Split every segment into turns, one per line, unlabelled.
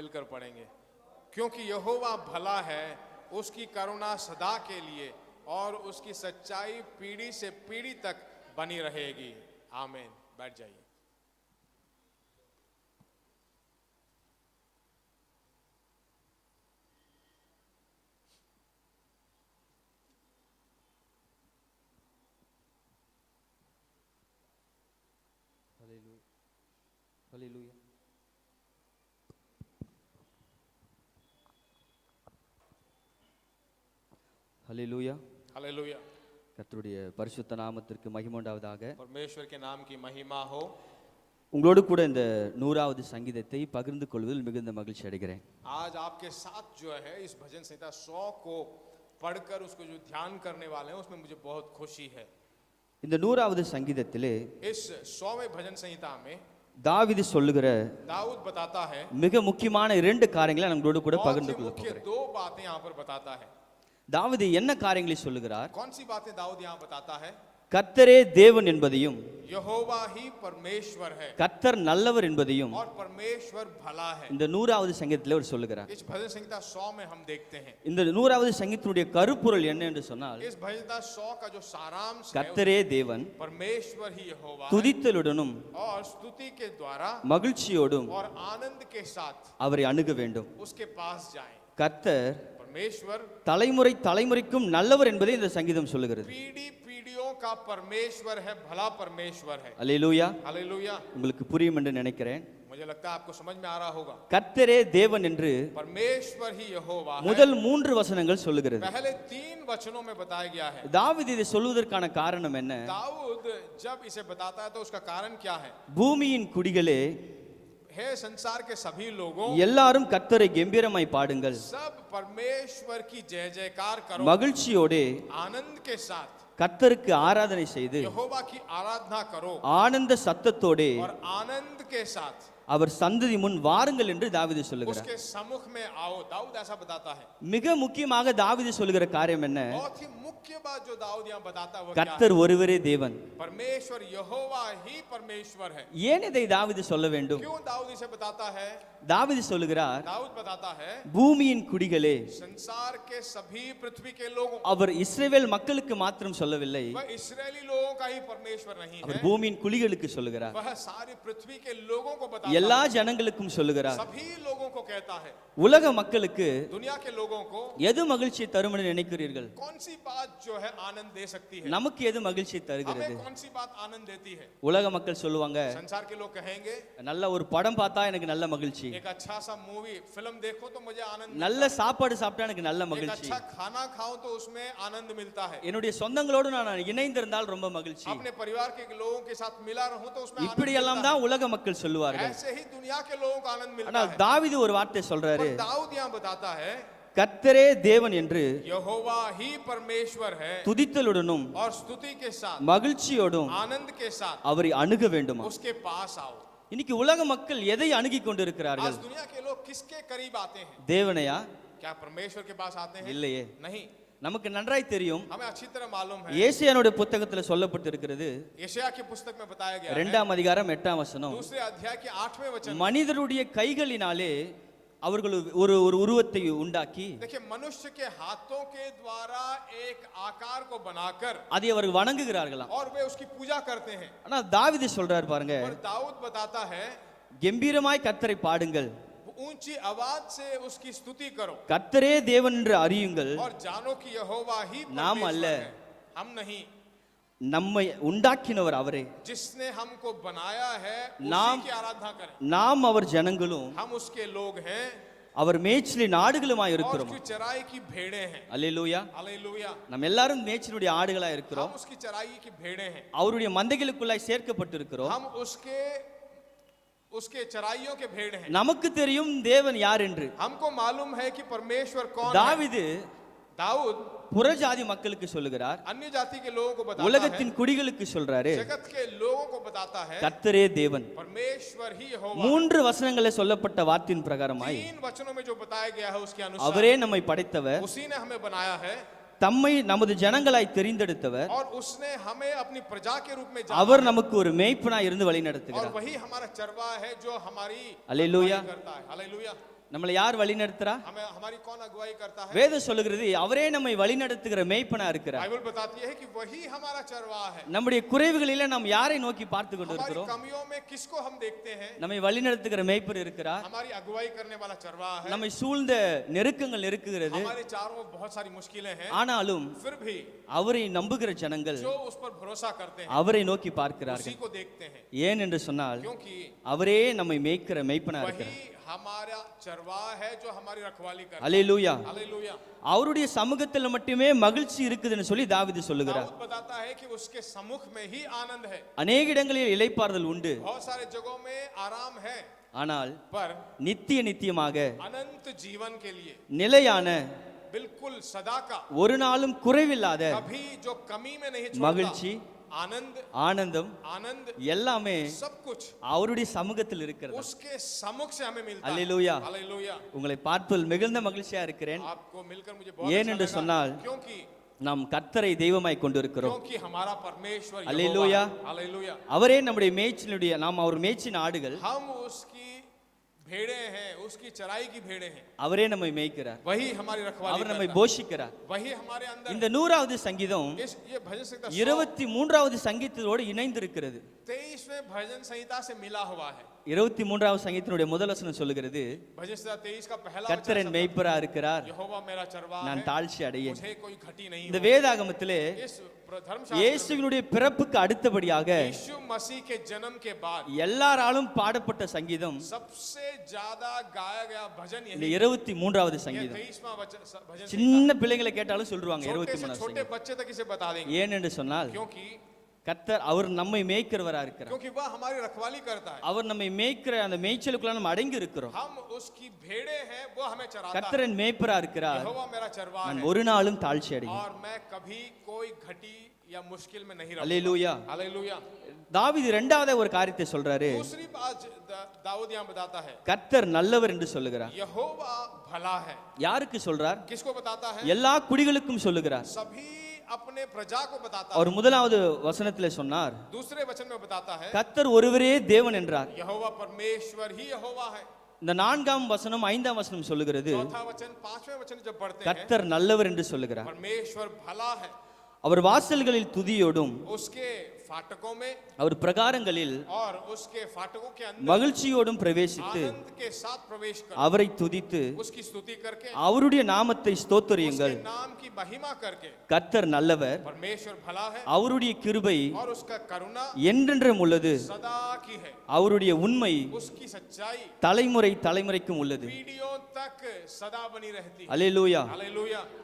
मिलकर पढ़ेंगे क्योंकि यहोवा भला है उसकी करुणा सदा के लिए और उसकी सच्चाई पीढ़ी से पीढ़ी तक बनी रहेगी आमेन बैठ जाइए
Hallelujah. ஹலே
லூயா
கத்தருடைய பரிசுத்த நாமத்திற்கு மகிமுண்டாவதாக
பரமேஸ்வர் கே நாம் கி மகிமா ஹோ
உங்களோடு கூட இந்த நூறாவது சங்கீதத்தை பகிர்ந்து கொள்வதில் மிகுந்த மகிழ்ச்சி அடைகிறேன்
ஆஜ் ஆப்கே சாத் ஜோ ஹே இஸ் பஜன் சங்கீதா 100 கோ पढ़कर उसको जो ध्यान करने वाले हैं उसमें मुझे बहुत खुशी
है இந்த நூறாவது சங்கீதத்திலே
இஸ் சோவை பஜன் சங்கீதா மே
தாவிது சொல்லுகிற
தாவூத் பதாத்தா
ஹே மிக முக்கியமான இரண்டு காரியங்களை நம்மளோடு கூட பகிர்ந்து கொள்ள
போகிறேன் दो बातें यहां पर बताता है
தாவது என்ன காரியங்களை சொல்லுகிறார்
कौन सी बातें दाऊद यहाँ
கர்த்தரே தேவன் என்பதையும் यहोवा கர்த்தர் நல்லவர் என்பதையும்
और परमेश्वर
இந்த நூறாவது சங்கீதத்தில் அவர் சொல்லுகிறார் இந்த நூறாவது சங்கீதத்துடைய கருப்பொருள் என்ன என்று சொன்னால்
इस भजन संहिता सौ
கர்த்தரே தேவன்
பரமேஸ்வர்
துதித்தலுடனும்
और ஸ்துதி के द्वारा
மகிழ்ச்சியோடும்
और ஆனந்த் கே சாத்
அவரை அணுக வேண்டும்
उसके பாஸ் जाएं கர்த்தர் பரமேஸ்வர்
தலைமுறை தலைமுறைக்கும் நல்லவர் என்பதை இந்த சங்கீதம் சொல்லுகிறது
பீடி பீடியோ கா பரமேஸ்வர் ஹே பலா பரமேஸ்வர் ஹே அல்லேலூயா அல்லேலூயா
உங்களுக்கு புரியும் என்று நினைக்கிறேன்
आपको
கர்த்தரே தேவன் என்று முதல் மூன்று வசனங்கள் சொல்லுகிறது தாவித் இதை சொல்வதற்கான காரணம் என்ன பூமியின் குடிகளே
ஹே संसार के सभी लोगों
எல்லாரும் கர்த்தரை கம்பீரமாய் பாடுங்கள்
सब परमेश्वर की जय जयकार करो
மகிழ்ச்சியோடு
आनंद के साथ
கர்த்தருக்கு ஆராதனை செய்து
யெகோவா கி ஆராதனா கரோ
ஆனந்த சத்தத்தோடு
और आनंद के साथ
அவர் சந்ததி முன் வாருங்கள் என்று தாவீது சொல்லுகிறார்
उसके सम्मुख में आओ दाऊद ऐसा बताता है
மிக முக்கியமாக தாவீது சொல்லுகிற காரியம் என்ன கத்தர் ஒருவரே தேவன் ஏன் இதை தாவிதி சொல்ல வேண்டும் தாவிதி சொல்லுகிறார் பூமியின் குடிகளே அவர் இஸ்ரேவேல் மக்களுக்கு மாத்திரம் சொல்லவில்லை அவர் பூமியின் குடிகளுக்கு சொல்லுகிறார் எல்லா ஜனங்களுக்கும் சொல்லுகிறார் உலக மக்களுக்கு எது மகிழ்ச்சியை தரும் என்று நினைக்கிறீர்கள் நமக்கு எது மகிழ்ச்சியை தருகிறது உலக மக்கள் சொல்லுவாங்க நல்ல ஒரு படம் பார்த்தா எனக்கு நல்ல மகிழ்ச்சி நல்ல சாப்பாடு சாப்பிட்டா எனக்கு நல்ல மகிழ்ச்சி என்னுடைய சொந்தங்களோடு நான் இணைந்திருந்தால் ரொம்ப மகிழ்ச்சி இப்படி எல்லாம் தான் உலக மக்கள்
சொல்லுவார்கள்
ஒரு வார்த்தை சொல்றாரு கத்தரே தேவன் என்று
யஹோவா ஹி பரமேஸ்வர் ஹே
துதித்தலுடனும் மகிழ்ச்சியோடும் அவரை அணுக வேண்டுமா இன்னைக்கு உலக மக்கள் எதை அணுகி கொண்டிருக்கிறார்கள்
आज தேவனையா क्या
இல்லையே நமக்கு நன்றாய் தெரியும்
हमें अच्छी तरह मालूम
ஏசியானுடைய புத்தகத்துல சொல்லப்பட்டிருக்கிறது
यशाया के पुस्तक में
இரண்டாம் அதிகாரம் எட்டாம் வசனம்
दूसरे अध्याय के
மனிதருடைய கைகளினாலே அவர்கள் ஒரு ஒரு உருவத்தை உண்டாக்கி
மனுஷ கே ஹாத்தோ கே द्वारा
அதை அவர்கள் வணங்குகிறார்களாம்
और वे करते
हैं ஆனா தாவீது சொல்றாரு பாருங்க और
दाऊद बताता है
கம்பீரமாய் கர்த்தரை பாடுங்கள்
ऊंची आवाज से उसकी स्तुति करो
கர்த்தரே தேவன் என்று அறியுங்கள்
और जानो कि यहोवा நாம் அல்ல ஹம் नहीं
நம்மை உண்டாக்கினவர் அவரே
जिसने हमको
நாம் நாம் அவர் ஜனங்களும் அவர் மேய்ச்சலி ஆடுகளுமாய் இருக்கிறோம் அல்லேலூயா அல்லேலூயா நம்ம எல்லாரும் மேய்ச்சலுடைய ஆடுகளா இருக்கிறோம் அவருடைய மந்தைகளுக்குள்ளாய் சேர்க்கப்பட்டிருக்கிறோம்
उसके चराइयों के भेड़ हैं
நமக்கு தெரியும் தேவன் யார் என்று
हमको मालूम है कि परमेश्वर कौन है தாவூத்
புறஜாதி மக்களுக்கு சொல்லுகிறார்
அந்நிய ஜாதி के உலகத்தின்
குடிகளுக்கு சொல்றாரு जगत கர்த்தரே தேவன் மூன்று வசனங்களை சொல்லப்பட்ட வார்த்தையின் பிரகாரமாய் அவரே நம்மை படைத்தவர் தம்மை நமது ஜனங்களாய் தெரிந்தெடுத்தவர்
और उसने हमें अपनी
அவர் நமக்கு ஒரு மேய்ப்பனாய் இருந்து வழி நடத்துகிறார் நம்மளை யார் வழி நடத்துறா
வேத
வேதம் சொல்லுகிறது அவரே நம்மை வழி நடத்துகிற மெய்ப்பனா இருக்கிறார் நம்முடைய குறைவுகளில நாம் யாரை நோக்கி பார்த்து கொண்டு இருக்கிறோம் நம்மை வழி நடத்துகிற மெய்ப்பர் இருக்கிறார் நம்மை சூழ்ந்த நெருக்கங்கள் இருக்குகிறது ஆனாலும் அவரை நம்புகிற ஜனங்கள் அவரை நோக்கி பார்க்கிறார்கள் ஏன் என்று சொன்னால் அவரே நம்மை மேய்க்கிற மெய்ப்பனா இருக்கிறார்
ஹமாரா சர்வா ஹே ஜோ ஹமாரி ரக்வாலி கர் ஹalleluya ஹalleluya
அவருடைய சமூகத்தில் மட்டுமே மகிழ்ச்சி இருக்குதுன்னு சொல்லி தாவீது சொல்லுகிறார்
बताता है कि उसके
अनेक இடங்களில் இளைப்பாறுதல் உண்டு
बहुत सारे जगहों
ஆனால் நித்திய நித்தியமாக
அனந்த ஜீவன் के நிலையான பில்குல் சதாக்கா
ஒரு நாளும் குறைவில்லாத कभी जो மகிழ்ச்சி ஆனந்தம் எல்லாமே அவருடைய சமூகத்தில் இருக்கிறது உங்களை பார்ப்பதில் மிகுந்த மகிழ்ச்சியா இருக்கிறேன்
आपको ஏன்
என்று சொன்னால் நாம் கர்த்தரை தெய்வமாய் கொண்டிருக்கிறோம் அவரே நம்முடைய மேய்ச்சினுடைய நாம் அவர் மேய்ச்சின் ஆடுகள்
भेड़े हैं उसकी चराई की भेड़े हैं
அவரே நம்மை மேய்க்கிறார்
वही हमारी रखवाली அவர்
நம்மை போஷிக்கிறார்
वही हमारे अंदर இந்த
நூறாவது சங்கீதம்
इस ये भजन संहिता
இருபத்தி மூன்றாவது சங்கீதத்தோடு इணைந்திருக்கிறது
तेईसवें भजन संहिता से मिला हुआ है
இருபத்தி மூன்றாவது சங்கீதத்தினுடைய முதல் வசனம் சொல்லுகிறது
भजन संहिता तेईस
கர்த்தரின் सब- இருக்கிறார்
यहोवा मेरा चरवाह நான்
தாழ்ச்சி அடையேன்
मुझे
இந்த होगी। வேதாகமத்திலே इस இயேசுவினுடைய பிறப்புக்கு அடுத்தபடியாக எல்லாராலும் பாடப்பட்ட சங்கீதம் இருபத்தி மூன்றாவது சங்கீதம் சின்ன பிள்ளைங்களை கேட்டாலும் சொல்லுவாங்க
இருபத்தி மூணாவது
ஏன் என்று சொன்னால் கத்தர் அவர் நம்மை மேய்க்கிறவரா இருக்கிறார்
क्योंकि वह हमारी रखवाली करता है
அவர் நம்மை மேய்க்கிற அந்த மேய்ச்சலுக்குள்ள அடங்கி இருக்கிறோம்
हम उसकी भेड़े हैं वो हमें चराता है கத்தரன்
மேய்ப்பரா இருக்கிறார் நான் ஒரு நாளும் தாழ்ச்சி அடையும்
और मैं कभी कोई घटी या मुश्किल में नहीं हालेलुया हालेलुया
தாவீது இரண்டாவது ஒரு காரியத்தை சொல்றாரு
दूसरी बात दाऊद यहां बताता
है நல்லவர் என்று சொல்லுகிறார்
यहोवा भला है
யாருக்கு சொல்றார்
किसको बताता है
எல்லா குடிகளுக்கும் சொல்லுகிறார்
सभी अपने प्रजा को बताता
அவர் முதலாவது வசனத்திலே சொன்னார்
தூசரே वचन में बताता
கத்தர் ஒருவரே தேவன் என்றார்
यहोवा பரமேஸ்வர் ஹி யஹோவா ஹை
இந்த நான்காம் வசனம் ஐந்தாம் வசனம் சொல்லுகிறது கத்தர் நல்லவர் என்று சொல்லுகிறார் அவர் வாசல்களில் துதியோடும் அவர் பிரகாரங்களில் மகிழ்ச்சியோடும் பிரவேசித்து அவரை துதித்து அவருடைய நாமத்தை ஸ்தோத்தரியுங்கள் கர்த்தர் நல்லவர் அவருடைய கிருபை என்றென்றும் உள்ளது அவருடைய உண்மை தலைமுறை தலைமுறைக்கும் உள்ளது அலையலூயா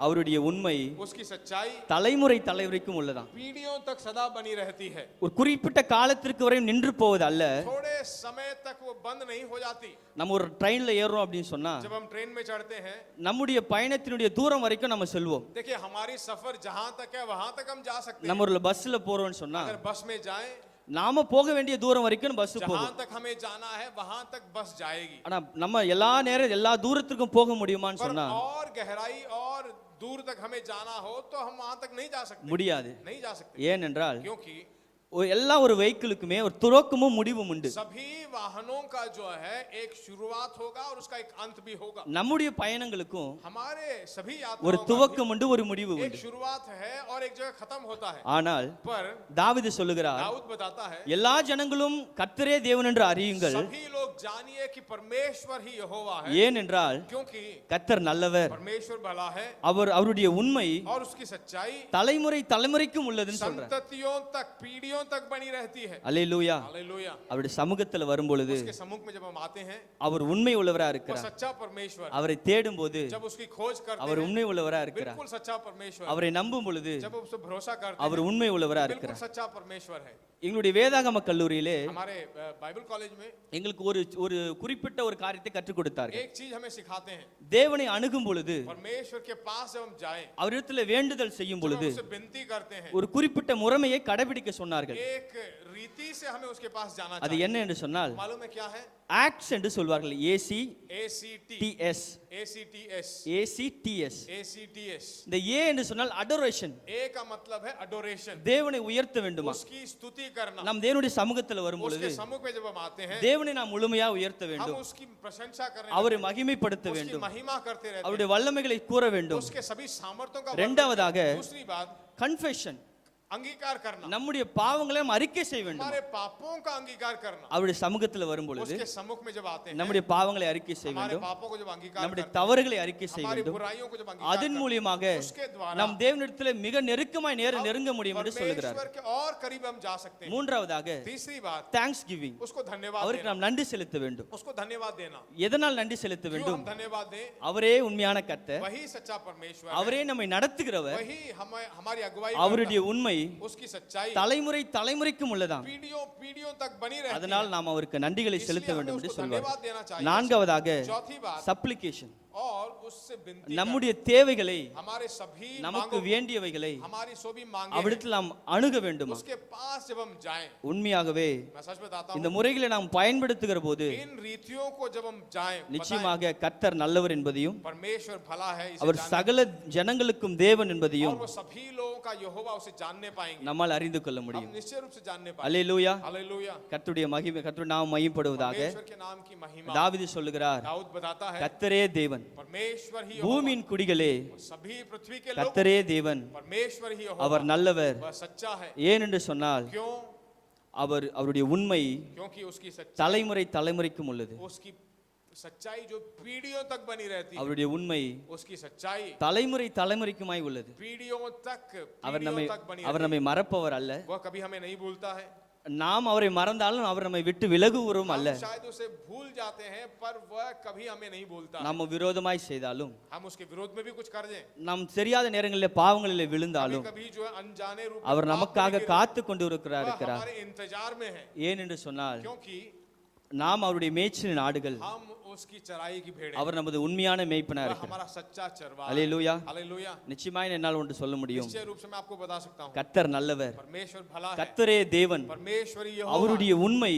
அவருடைய உண்மை தலைமுறை தலைமுறைக்கும் உள்ளதான் ஒரு குறிப்பிட்ட காலத்திற்கு வரையும் நின்று போவது அல்ல நம்ம ஒரு ட்ரெயின்ல ஏறோம் அப்படின்னு சொன்னா நம்முடைய பயணத்தினுடைய தூரம் வரைக்கும் நம்ம செல்வோம் நம்ம ஒரு பஸ்ல போறோம் சொன்னா பஸ் நாம போக வேண்டிய தூரம் வரைக்கும் பஸ்
போகும் तक
ஆனா நம்ம எல்லா நேரம் எல்லா தூரத்துக்கும் போக முடியுமான்னு சொன்னா
और गहराई और दूर தக் हमें முடியாது नहीं जा
सकते எல்லா ஒரு வெஹிக்கிளுக்குமே ஒரு துரோக்கமும் முடிவும் உண்டு நம்முடைய பயணங்களுக்கும் ஒரு துவக்கம் உண்டு ஒரு முடிவு ஆனால் पर தாவீது சொல்லுகிறார் எல்லா ஜனங்களும் கர்த்தரே தேவன் என்று அறியுங்கள்
सभी लोग जानिए कि परमेश्वर ही ஏனென்றால் क्योंकि
கர்த்தர் நல்லவர்
பரமேஸ்வர் பலா है
அவர் அவருடைய உண்மை और उसकी தலைமுறை தலைமுறைக்கும் உள்ளதுன்னு
சொல்றார்
அவருடைய சமூகத்துல வரும் பொழுது அவர் உண்மை உள்ளவரா
இருக்கிறார்
அவரை தேடும் போது அவர் உண்மை உள்ளவரா இருக்கிறார் அவரை நம்பும் பொழுது அவர் உண்மை உள்ளவரா இருக்கிறார் எங்களுடைய வேதாகம கல்லூரியிலே பைபிள் காலேஜ் எங்களுக்கு ஒரு ஒரு குறிப்பிட்ட ஒரு காரியத்தை கற்றுக் கொடுத்தார் தேவனை அணுகும் பொழுது அவரிடத்துல வேண்டுதல் செய்யும் பொழுது ஒரு குறிப்பிட்ட முறைமையை கடைபிடிக்க சொன்னார்கள் அது என்ன என்று சொன்னால் ஆக்ட்ஸ் என்று சொல்வார்கள் A C
A C T S A C T S
A C T S
A C T S
இந்த ஏ என்று சொன்னால் அடோரேஷன்
ए का मतलब
தேவனை உயர்த்த வேண்டுமா நம் நாம் தேவனுடைய சமூகத்தில் வரும்பொழுது சமூக தேவனை நாம் முழுமையா உயர்த்த வேண்டும் அவரை மகிமைப்படுத்த வேண்டும் அவருடைய வல்லமைகளை கூற வேண்டும் இரண்டாவதாக கன்ஃபெஷன்
அங்கீகார கரணும்
நம்முடைய பாவங்களை அறிக்கை செய்ய வேண்டும் हमारे
पापों का अंगीकार करना
அவருடைய சமூகத்தில் வரும் பொழுது
उसके सम्मुख में जब आते हैं
நம்முடைய பாவங்களை அறிக்கை செய்ய
வேண்டும் हमारे வேண்டும் पापों को जब अंगीकार நம்முடைய
தவறுகளை அறிக்கை हैं செய்ய
हमारी வேண்டும் बुराइयों को जब अंगीकार
அதன் மூலமாக
उसके द्वारा நம்
தேவனிடத்தில் மிக நெருக்கமாய் நேர நெருங்க முடியும் என்று
சொல்கிறார் परमेश्वर के और करीब हम जा सकते हैं மூன்றாவதாக तीसरी बात थैंक्स गिविंग उसको धन्यवाद அவருக்கு
நாம் நன்றி செலுத்த வேண்டும்
उसको धन्यवाद देना
எதனால் நன்றி செலுத்த क्यों வேண்டும் हम धन्यवाद दें அவரே உண்மையான கர்த்தர்
वही सच्चा परमेश्वर
அவரே நம்மை நடத்துகிறவர்
वही हमारी अगुवाई
அவருடைய உண்மை உண்மை தலைமுறை தலைமுறைக்கும் உள்ளதான் அதனால் நாம் அவருக்கு நன்றிகளை செலுத்த
வேண்டும் என்று சொல்வார்
நான்காவதாக சப்ளிகேஷன் நம்முடைய தேவைகளை நமக்கு வேண்டியவைகளை அவரிடத்தில் நாம் அணுக வேண்டும் உண்மையாகவே இந்த முறைகளை நாம் பயன்படுத்துகிற போது நிச்சயமாக கத்தர் நல்லவர் என்பதையும் அவர் சகல ஜனங்களுக்கும் தேவன் என்பதையும் நம்மால் அறிந்து கொள்ள முடியும் அலையிலூயா கத்துடைய மகிமை கத்துடைய நாம் மையப்படுவதாக தாவிதி சொல்லுகிறார் கத்தரே தேவன் பூமியின் குடிகளே கத்தரே தேவன் அவர் நல்லவர் ஏனென்று சொன்னால் அவர் அவருடைய உண்மை தலைமுறை தலைமுறைக்கும் உள்ளது सच्चाई जो அவருடைய உண்மை தலைமுறை தலைமுறைக்குமாய் உள்ளது அவர் நம்மை அவர் நம்மை மறப்பவர் அல்ல நாம் அவரை மறந்தாலும் அவர் நம்மை விட்டு விலகுவரும் அல்ல நம்ம விரோதமாய் செய்தாலும் हम उसके நாம் தெரியாத நேரங்களிலே பாவங்களிலே விழுந்தாலும் அவர் நமக்காக காத்து கொண்டு இருக்கிறார் இருக்கிறார் ஏன் என்று சொன்னால் நாம் அவருடைய மேய்ச்சலின் ஆடுகள் அவர் நமது உண்மையான மெய்ப்பனார்
இருக்கிறார் हमारा
என்னால் ஒன்று சொல்ல முடியும் கத்தர் நல்லவர் கத்தரே தேவன் அவருடைய உண்மை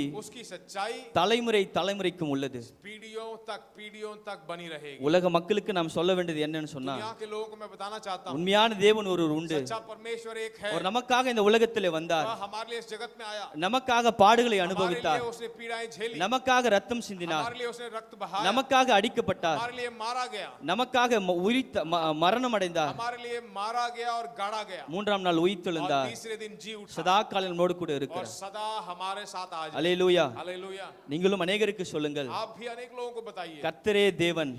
தலைமுறை தலைமுறைக்கும் உள்ளது உலக மக்களுக்கு நாம் சொல்ல வேண்டியது என்னன்னு சொன்னா உண்மையான தேவன் ஒரு உண்டு அவர் நமக்காக இந்த உலகத்திலே வந்தார் நமக்காக பாடுகளை அனுபவித்தார் நமக்காக ரத்தம் சிந்தினார் நமக்காக அடிக்கப்பட்டார் நமக்காக உயிர்த்த மரணம் அடைந்தார் மூன்றாம் நாள் உயிர்த்தெழுந்தார் சதா காலம் நோடு கூட
இருக்கிறார்
அலையலூயா நீங்களும் அநேகருக்கு சொல்லுங்கள் கத்தரே தேவன்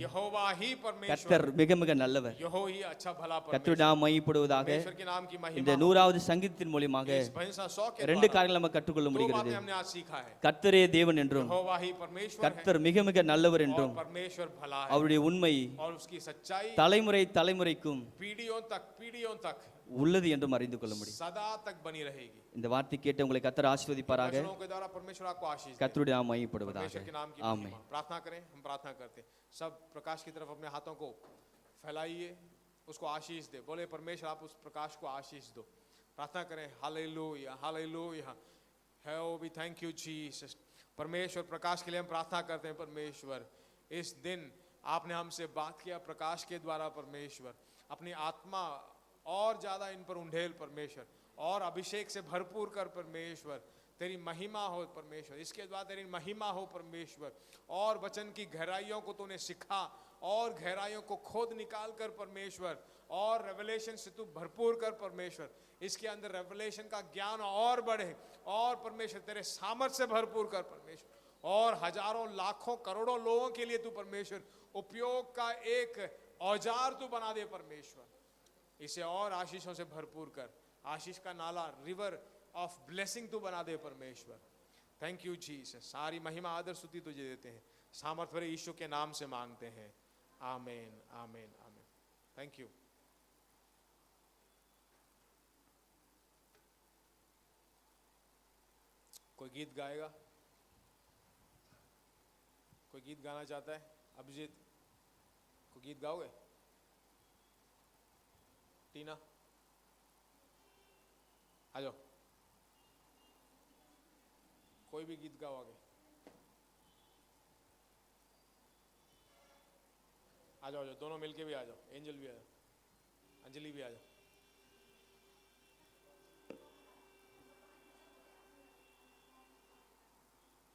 கத்தர் மிக மிக நல்லவர் கத்தர் நாம் மையப்படுவதாக இந்த நூறாவது சங்கீதத்தின் மூலியமாக ரெண்டு காரியங்கள் நம்ம கற்றுக்கொள்ள முடிகிறது கத்தரே தேவன் என்றும் கத்தர் மிக மிக நல்லவர் நல்லவர் என்றும் அவருடைய உண்மை தலைமுறை தலைமுறைக்கும் உள்ளது என்றும் அறிந்து கொள்ள முடியும்
சதா தக் பனி ரஹேகி
இந்த வார்த்தை கேட்டு உங்களை கத்தர் ஆசீர்வதிப்பாராக
परमेश्वर आपको आशीष
கத்தருடைய நாமம் மகிமைப்படுவதாக नाम की आमीन
प्रार्थना करें हम प्रार्थना करते सब प्रकाश की तरफ अपने हाथों को फैलाइए उसको आशीष दे बोले परमेश्वर आप उस प्रकाश को आशीष दो प्रार्थना करें हालेलुया हालेलुया है ओ भी थैंक यू जीसस परमेश्वर प्रकाश के लिए हम प्रार्थना करते हैं परमेश्वर इस दिन आपने हमसे बात किया प्रकाश के द्वारा परमेश्वर अपनी आत्मा और ज़्यादा इन पर उंडेल परमेश्वर और अभिषेक से भरपूर कर परमेश्वर तेरी महिमा हो परमेश्वर इसके द्वारा तेरी महिमा हो परमेश्वर और वचन की गहराइयों को तूने सिखा और गहराइयों को खोद निकाल कर परमेश्वर और रेवलेशन से तू भरपूर कर परमेश्वर इसके अंदर रेवलेशन का ज्ञान और बढ़े और परमेश्वर तेरे सामर्थ से भरपूर कर परमेश्वर और हजारों लाखों करोड़ों लोगों के लिए तू परमेश्वर उपयोग का एक औजार तू बना दे परमेश्वर इसे और आशीषों से भरपूर कर आशीष का नाला रिवर ऑफ ब्लेसिंग तू बना दे परमेश्वर थैंक यू जी सारी महिमा आदर स्तुति तुझे देते हैं सामर्थ्य ईश्वर के नाम से मांगते हैं आमेन आमेन आमेन थैंक यू कोई गीत गाएगा कोई गीत गाना चाहता है अभिजीत कोई गीत गाओगे टीना आ जाओ कोई भी गीत गाओ आगे आ जाओ आ जाओ दोनों मिलके भी आ जाओ एंजल भी आ जाओ अंजलि भी आ जाओ